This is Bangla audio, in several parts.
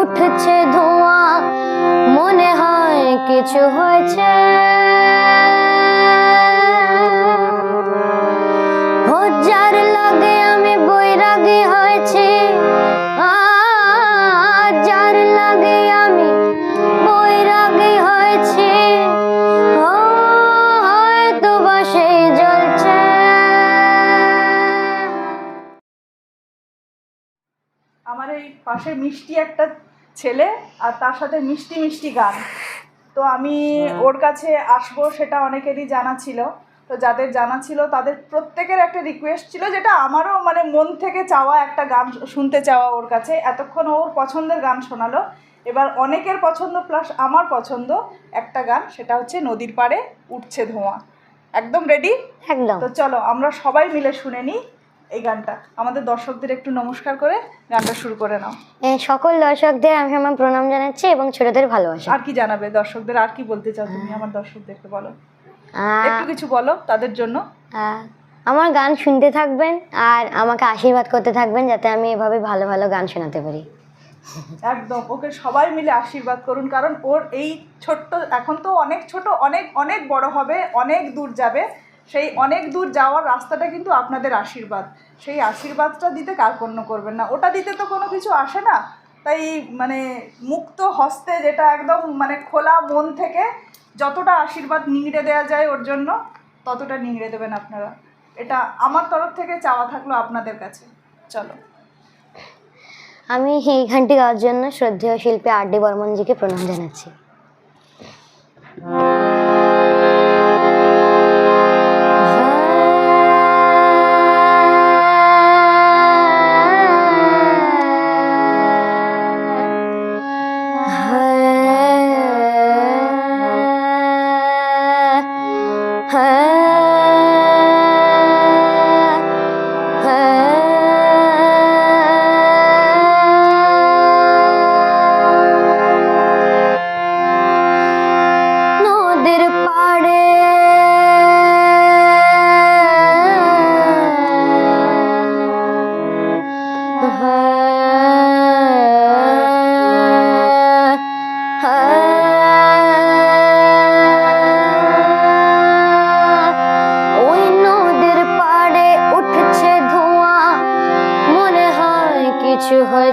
উঠছে ধোঁয়া, মনে হয় কিছু হয়েছে। লাগে আমি হয়েছি যার লাগে আমি হয়েছি হয়তো বা আমার এই পাশে মিষ্টি একটা ছেলে আর তার সাথে মিষ্টি মিষ্টি গান। তো আমি ওর কাছে আসব সেটা অনেকেরই জানা ছিল। তো যাদের জানা ছিল তাদের প্রত্যেকের একটা রিকোয়েস্ট ছিল যেটা আমারও মানে মন থেকে চাওয়া একটা গান শুনতে চাওয়া ওর কাছে। এতক্ষণ ওর পছন্দের গান শোনালো। এবার অনেকের পছন্দ প্লাস আমার পছন্দ একটা গান সেটা হচ্ছে নদীর পাড়ে উঠছে ধোঁয়া। একদম রেডি একদম। তো চলো আমরা সবাই মিলে শুনে নিই। এই গানটা। আমাদের দর্শকদের একটু নমস্কার করে গানটা শুরু করে নাও। সকল দর্শকদের আমি আমার প্রণাম জানাচ্ছি এবং ছোটদের ভালোবাসা। আর কি জানাবে দর্শকদের? আর কি বলতে চাও তুমি আমার দর্শকদেরকে বলো? একটু কিছু বলো তাদের জন্য। আমার গান শুনতে থাকবেন আর আমাকে আশীর্বাদ করতে থাকবেন যাতে আমি এভাবে ভালো ভালো গান শোনাতে পারি। একদম ওকে সবাই মিলে আশীর্বাদ করুন কারণ ওর এই ছোট্ট এখন তো অনেক ছোট অনেক অনেক বড় হবে অনেক দূর যাবে। সেই অনেক দূর যাওয়ার রাস্তাটা কিন্তু আপনাদের আশীর্বাদ। সেই আশীর্বাদটা দিতে কার কার্পণ্য করবেন না। ওটা দিতে তো কোনো কিছু আসে না। তাই মানে মুক্ত হস্তে যেটা একদম মানে খোলা মন থেকে যতটা আশীর্বাদ নিংড়ে দেওয়া যায় ওর জন্য, ততটা নিংড়ে দেবেন আপনারা। এটা আমার তরফ থেকে চাওয়া থাকল আপনাদের কাছে। চলো। আমি এই গানটি গাওয়ার জন্য শ্রদ্ধেয় শিল্পী আর ডি বর্মনজিকে প্রণাম জানাচ্ছি।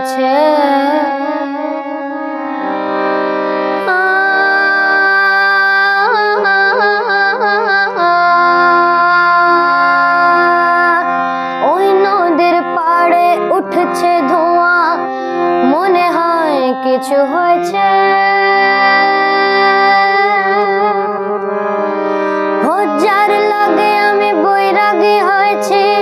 হয়েছে ওই নদীর পাড়ে উঠছে ধোঁয়া, মনে হয় কিছু হয়েছে। হজার লাগে আমি বৈরাগী হয়েছি।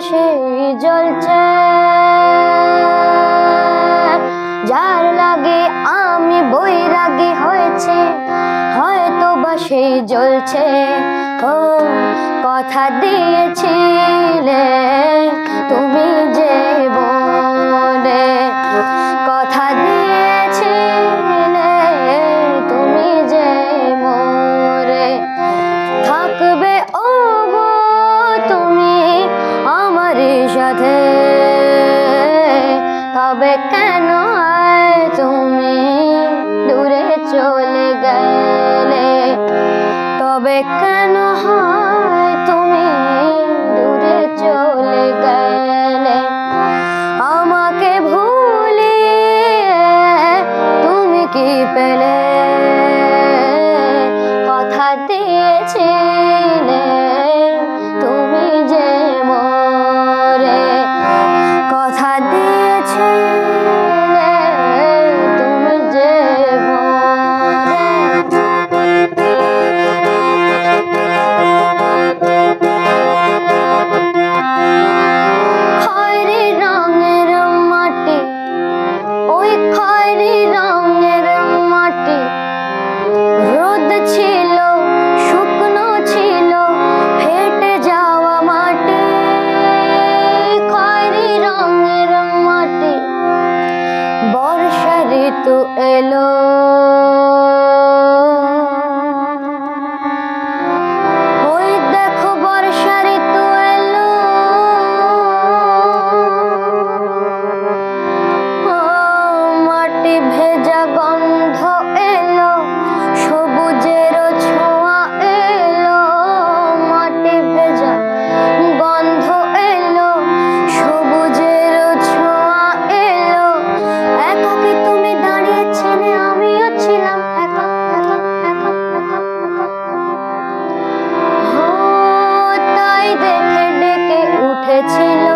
সেই জ্বলছে। যার লাগে আমি বৈরাগী হয়েছে হয়তো বা সেই জ্বলছে। ও, কথা দিয়েছিলে, তুমি যে বলে তবে কেন হয় তুমি দূরে চলে গেলে? আমাকে ভুলিয়ে তুমি কি পেলে? ঋতু এলো হয়েছিল